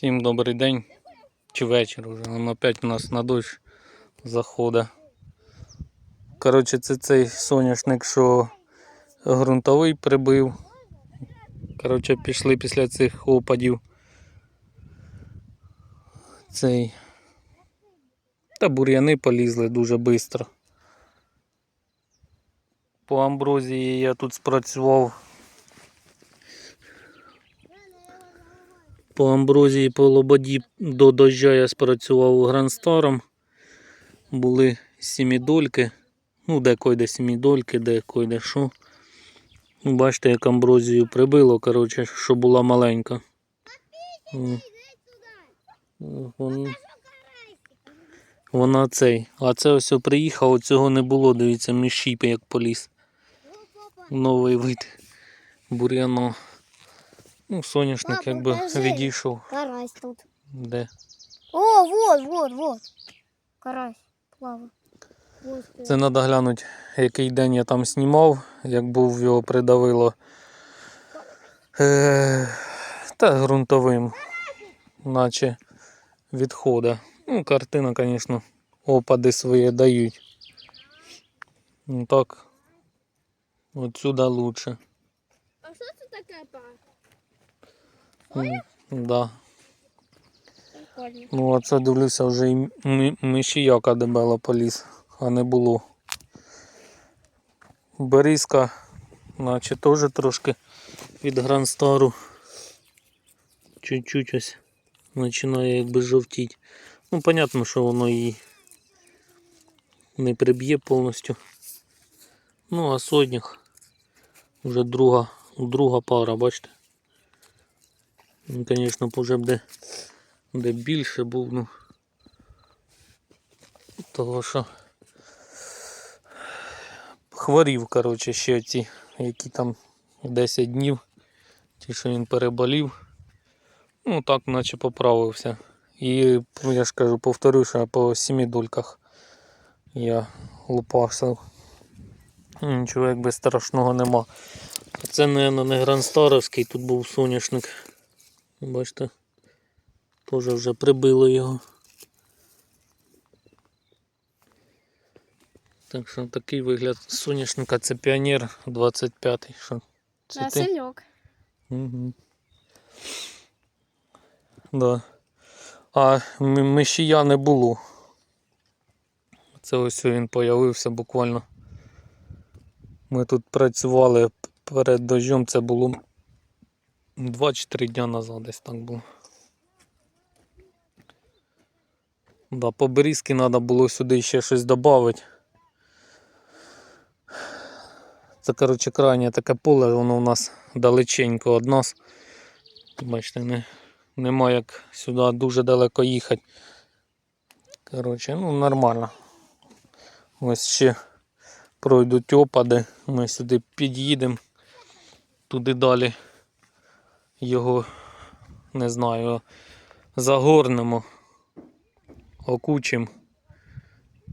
Всім добрий день чи вечір вже. Воно опять у нас на дощ заходить. Коротше, це цей соняшник, що ґрунтовий прибив. Коротше, пішли після цих опадів. Цей. Та бур'яни полізли дуже швидко. По амброзії я тут спрацював. По амброзії, по лободі до дождя я спрацював гранстаром. Були сімідольки. Ну, де койде сімідольки, де койде що. Ну, Бачите, як амброзію прибило, коротше, що була маленька. Вон- Вона цей. А це ось приїхав, цього не було, дивіться, міщіпи як поліз. Новий вид бур'яну. Ну, соняшник Папа, якби покажи. відійшов. Карась тут. Де? О, вот, вот, вот. Карась плаває. Це треба глянути, який день я там знімав, як був його придавило. Е, та ґрунтовим, наче відходи. Ну, картина, звісно, опади свої дають. Ну так, отсюда лучше. А що це таке, па? М, Да. Прикольно. Ну, оце дивлюся, вже і ми- мишіяка дебела поліз, а не було. Берізка, наче теж трошки від гранстару. Чуть-чуть ось починає якби жовтіть. Ну, понятно, що воно її не приб'є повністю. Ну, а сотнях вже друга, друга пара, бачите? Він, звісно, вже буде де більше був, ну. Того що хворів, коротше, ще ці, які там 10 днів, ті, що він переболів. Ну так, наче поправився. І я ж кажу, повторю, що по сімі дольках я лупався. Нічого якби страшного нема. Це, мабуть, не гранстаровський, тут був соняшник. Бачите? Теж вже прибило його. Так що такий вигляд соняшника це піонер 25-й. Що? Це? Васильок. Угу. Да. А мишія не було. Це ось він появився буквально. Ми тут працювали перед дощом, це було 2-3 дня назад десь так було. Да, по берізки треба було сюди ще щось додати. Це, коротше, крайнє таке поле, воно у нас далеченько від нас. Бачите, не, нема як сюди дуже далеко їхати. Коротше, ну нормально. Ось ще пройдуть опади, ми сюди під'їдемо, туди далі його, не знаю, загорнемо, окучимо.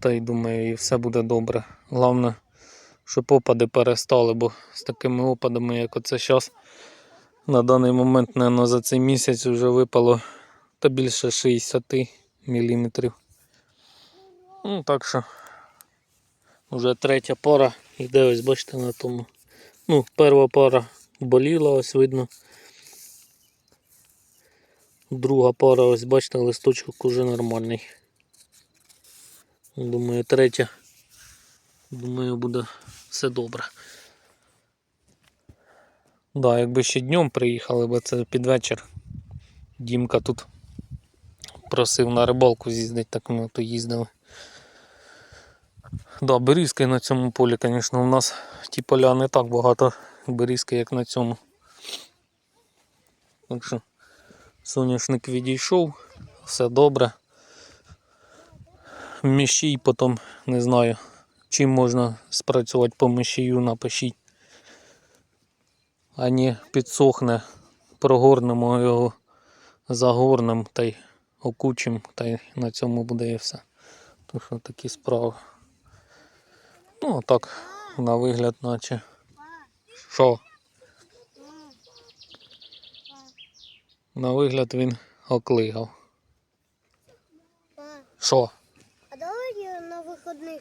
Та й думаю, і все буде добре. Головне, щоб опади перестали, бо з такими опадами, як оце зараз, на даний момент, мабуть, за цей місяць вже випало та більше 60 мм. Ну, так що вже третя пара йде, ось бачите на тому. Ну, перша пара боліла, ось видно. Друга пара, ось бачите, листочок уже нормальний. Думаю, третя. Думаю, буде все добре. Да, якби ще днем приїхали, бо це під вечір. Дімка тут просив на рибалку з'їздити, так ми то їздили. Да, берізки на цьому полі, звісно, у нас ті поля не так багато берізки, як на цьому. Так що соняшник відійшов, все добре. Міщій потім не знаю, чим можна спрацювати по мишію, напишіть. А не підсохне, прогорнемо його загорнем та й окучим, та й на цьому буде і все. Так що такі справи. Ну, а так, на вигляд, наче. Що? На вигляд він оклигав. Що? а давай на виходних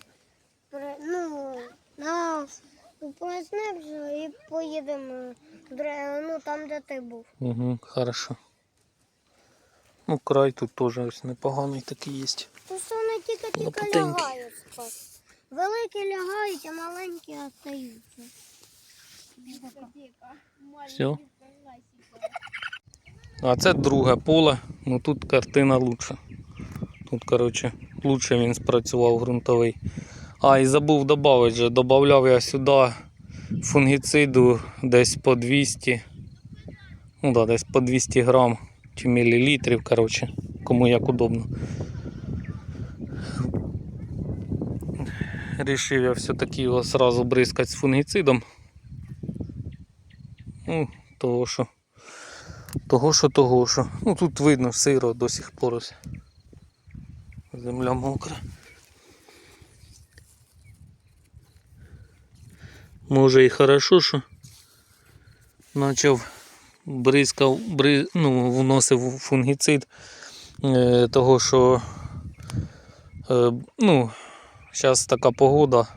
ну, на пояснемо і поїдемо ну, там, де ти був. Угу, хорошо. Ну, край тут теж ось непоганий такий є. Просто вони тільки-тільки лягають спати. Великі лягають, а маленькі остаються. Все. А це друге поле. Ну тут картина лучша. Тут, коротше, лучше він спрацював ґрунтовий. А, і забув додати же. Добавляв я сюди фунгіциду десь по 200. Ну да, десь по 200 грам чи мілілітрів, коротше, кому як удобно. Рішив я все-таки його сразу бризкати з фунгіцидом. Ну, того що. Того що, того що. Ну тут видно сиро до сих пор. Земля мокра. Може і хорошо, що почав бризкав, бри, ну, вносив фунгіцид, е, того що е, ну, зараз така погода,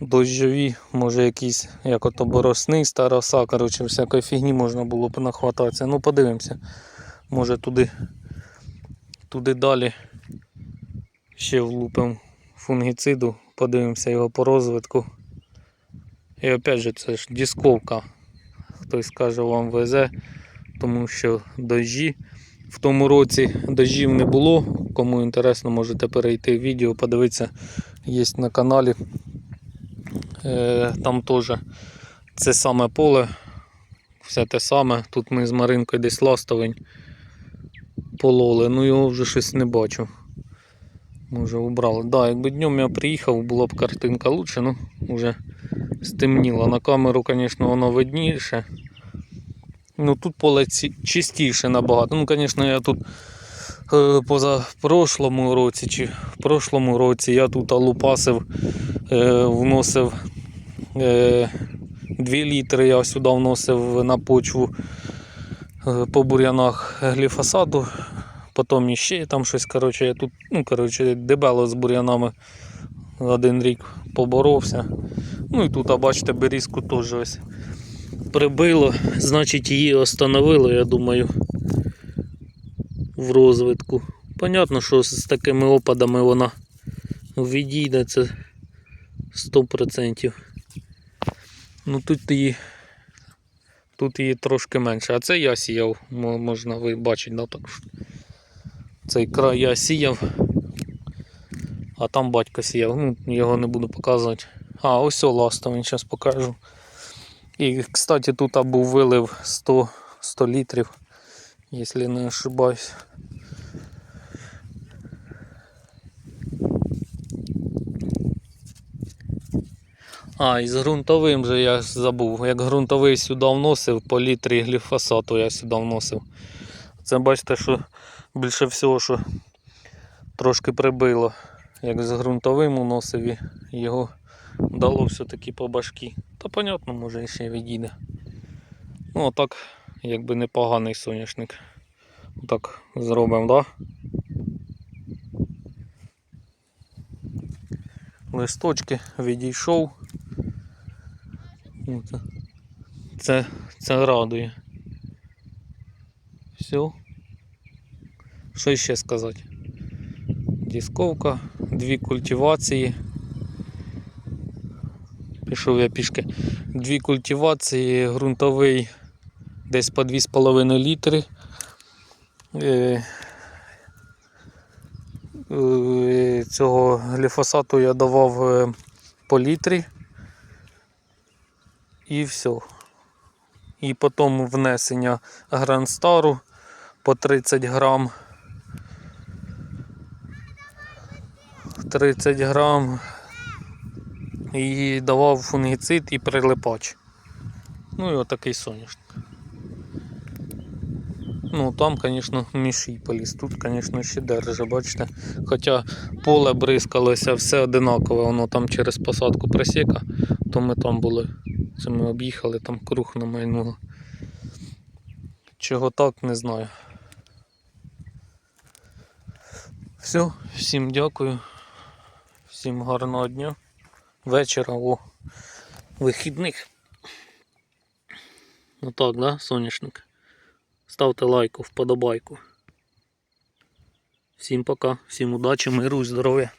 дощові, може якісь, як ото боросни, староса, коротше, всякої фігні можна було б нахвататися. Ну, подивимося. Може туди, туди далі ще влупимо фунгіциду, подивимося його по розвитку. І опять же, це ж дисковка. Хтось скаже, вам везе, тому що дощі. В тому році дощів не було. Кому інтересно, можете перейти в відео, подивитися, є на каналі. Е, Там теж це саме поле, все те саме. Тут ми з Маринкою десь ластовень пололи, ну його вже щось не бачу. Може убрали. Да, якби днем я приїхав, була б картинка лучше, ну вже стемніло. На камеру, звісно, воно видніше. Ну тут поле чистіше набагато. Ну, звісно, я тут е, поза прошлому році чи в прошлому році я тут лупасив, е, вносив е, 2 літри, я сюди вносив на почву е, по бур'янах гліфосату. Потім іще там щось, коротше, я тут, ну, коротше, дебело з бур'янами один рік поборовся. Ну і тут, а бачите, берізку теж ось прибило, значить її остановило, я думаю, в розвитку. Понятно, що з такими опадами вона відійде, це 100%. Ну тут її, тут її трошки менше. А це я сіяв, можна ви бачити, да, так. що Цей край я сіяв, а там батько сіяв. Ну, його не буду показувати. А, ось ластовий, зараз покажу. І, кстати, тут був вилив 100, 100 літрів, якщо не ошибаюсь. А, і з ґрунтовим же я забув. Як ґрунтовий сюди вносив, по літрі гліфосату я сюди вносив. Це бачите, що більше всього, що трошки прибило. Як з ґрунтовим уносив і його дало все-таки по башки. Та понятно, може ще відійде. Ну, а так, якби непоганий соняшник. Так зробимо, да? Листочки відійшов. Це, це радує. Все. Що ще сказати? Дісковка, дві культивації. Пішов я пішки. Дві культивації, ґрунтовий десь по 2,5 літри. Е, е, Цього гліфосату я давав е, по літрі. І все. І потім внесення гранстару по 30 грам. 30 грам і давав фунгіцид і прилипач. Ну і отакий соняшник. Ну там, звісно, мішій поліз. Тут, звісно, ще держа, бачите. Хоча поле бризкалося все одинакове, воно там через посадку просіка, то ми там були. Це ми об'їхали, там круг намайнуло. Чого так, не знаю. Все, всім дякую. Всім гарного дня. Вечора о вихідних. Ну так, да, соняшник? Ставте лайку, вподобайку. Всім пока, всім удачі, миру і здоров'я.